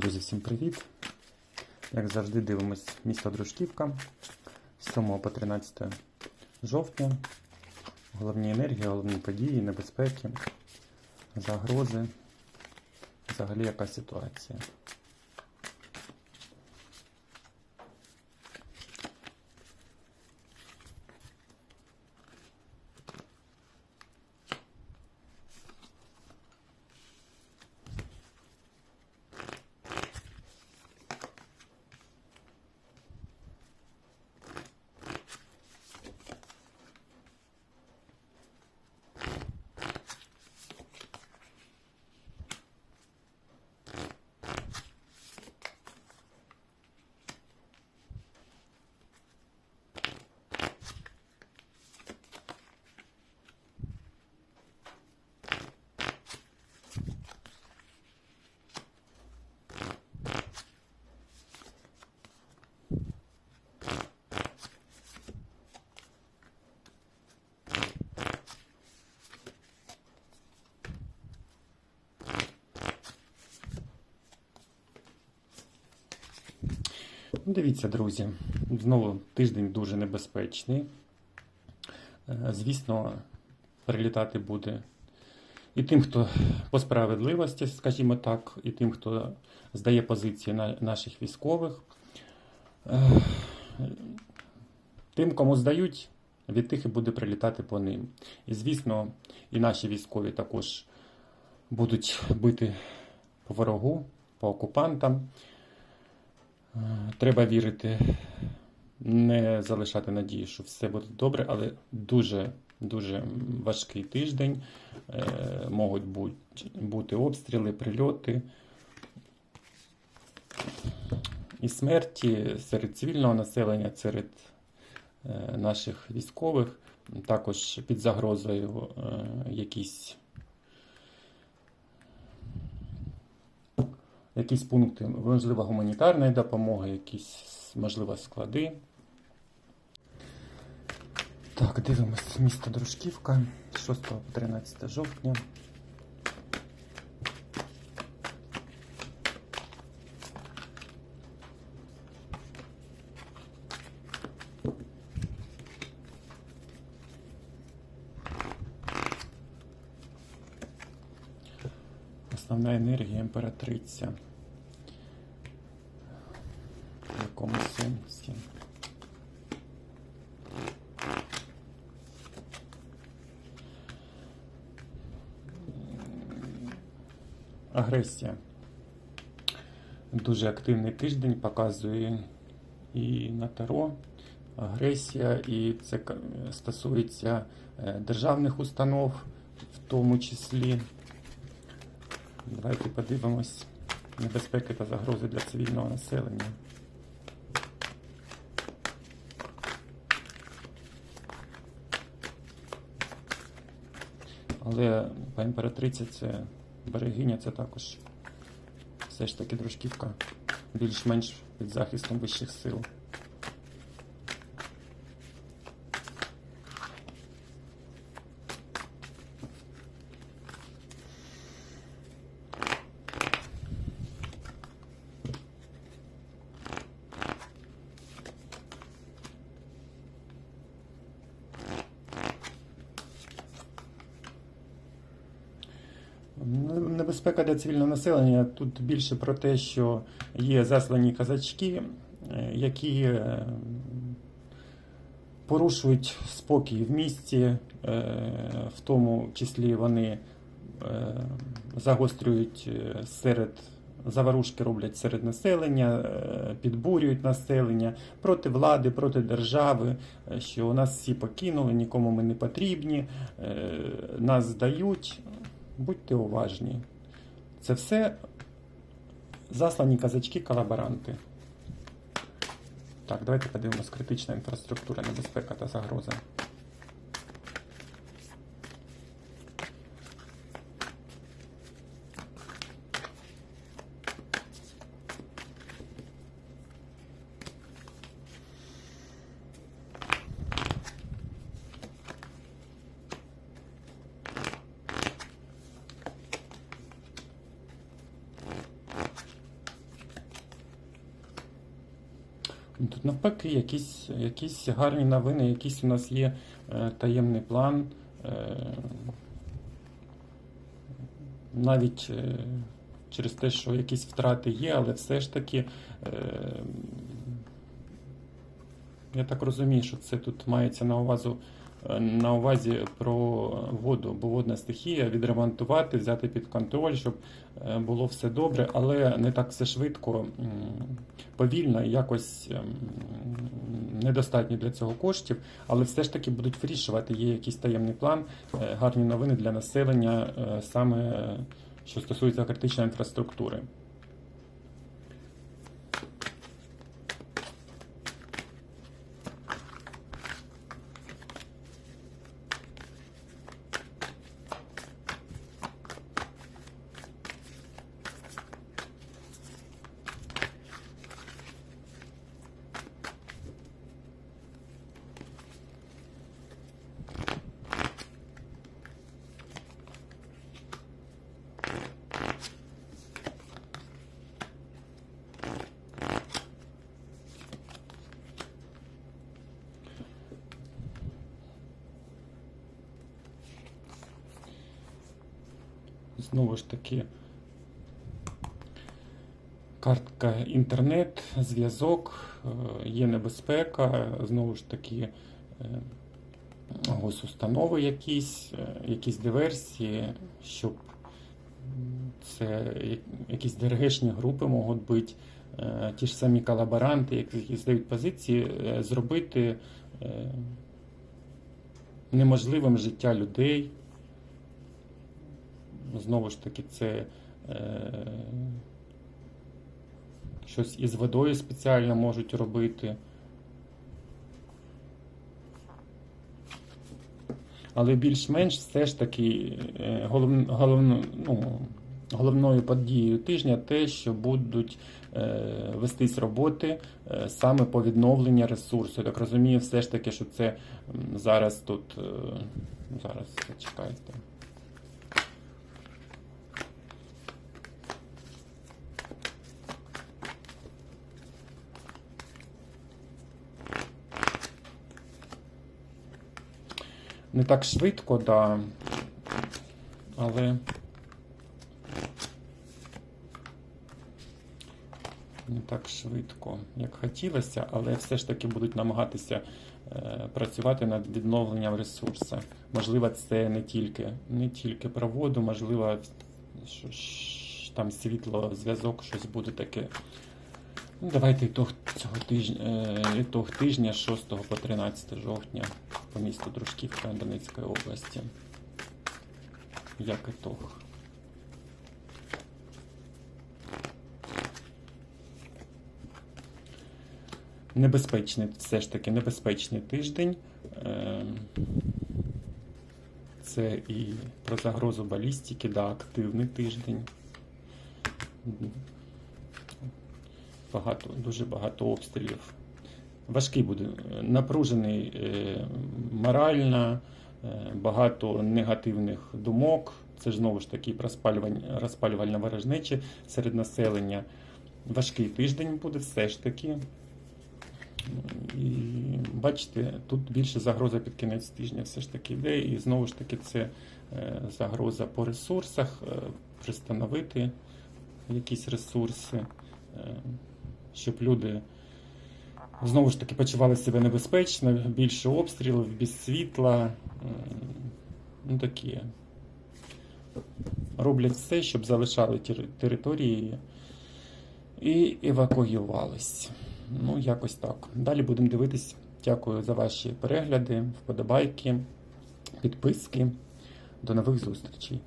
Друзі, всім привіт! Як завжди, дивимось місто Дружківка з 7 по 13 жовтня. Головні енергії, головні події, небезпеки, загрози. Взагалі яка ситуація. Дивіться, друзі, знову тиждень дуже небезпечний. Е, Звісно, прилітати буде і тим, хто по справедливості, скажімо так, і тим, хто здає позиції на наших військових. Е, Тим, кому здають, від тих і буде прилітати по ним. І, звісно, і наші військові також будуть бити по ворогу, по окупантам. Треба вірити, не залишати надії, що все буде добре, але дуже дуже важкий тиждень. Е, Можуть бути, бути обстріли, прильоти і смерті серед цивільного населення, серед е, наших військових, також під загрозою е, якісь якісь пункти, можливо, гуманітарної допомоги, якісь, можливо, склади. Так, дивимось місто Дружківка 6 по 13 жовтня. Основна енергія імператриця. В якому сенсі? Агресія. Дуже активний тиждень показує і на Таро агресія, і це стосується е, державних установ, в тому числі. Давайте подивимось небезпеки та загрози для цивільного населення. Але по імператриці це берегиня, це також все ж таки дружківка більш-менш під захистом вищих сил. Небезпека для цивільного населення тут більше про те, що є заслані казачки, е, які е, порушують спокій в місті, е, в тому числі вони загострюють серед заварушки роблять серед населення, підбурюють населення проти влади, проти держави, що у нас всі покинули, нікому ми не потрібні, нас здають. Будьте уважні. Це все заслані казачки-колаборанти. Так, давайте подивимось критична інфраструктура, небезпека та загроза. Тут навпаки, якісь, якісь гарні новини, якийсь у нас є е, таємний план. Е, навіть е, через те, що якісь втрати є, але все ж таки, е, я так розумію, що це тут мається на увазі, на увазі про воду, бо водна стихія, відремонтувати, взяти під контроль, щоб е, було все добре, але не так все швидко, повільно якось ем, недостатньо для цього коштів, але все ж таки будуть вирішувати. Є якийсь таємний план, е, гарні новини для населення, е, саме е, що стосується критичної інфраструктури. Знову ж таки, картка інтернет, зв'язок, е, є небезпека, знову ж таки, е, госустанови якісь, е, якісь диверсії, щоб це якісь ДРГшні групи можуть бути, е, ті ж самі колаборанти, які здають позиції, е, зробити е, неможливим життя людей. Знову ж таки, це е, щось із водою спеціально можуть робити. Але більш-менш все ж таки е, голов, ну, головною подією тижня те, що будуть е, вестись роботи е, саме по відновленню ресурсу. Я так розумію, все ж таки, що це зараз тут. Е, зараз зачекайте. Не так швидко, да. Але. Не так швидко, як хотілося, але все ж таки будуть намагатися е, працювати над відновленням ресурсу. Можливо, це не тільки, не тільки про воду, можливо, що ж там світло, зв'язок, щось буде таке. Ну, давайте ітог цього тижня, е, ітог тижня з 6 по 13 жовтня по місту Дружківка Донецької області. Як ітог. Небезпечний, все ж таки небезпечний тиждень. Е, Це і про загрозу балістики, да, активний тиждень. Багато, дуже багато обстрілів. Важкий буде, напружений е, морально, е, багато негативних думок. Це ж знову ж таки розпалювальне ворожнечі серед населення. Важкий тиждень буде все ж таки. І бачите, тут більше загроза під кінець тижня все ж таки йде. І знову ж таки це е, загроза по ресурсах, пристановити якісь ресурси, щоб люди знову ж таки почували себе небезпечно, більше обстрілів, без світла. е, Ну такі. Роблять все, щоб залишали території і евакуювались. Ну, якось так. Далі будемо дивитись. Дякую за ваші перегляди, вподобайки, підписки. До нових зустрічей.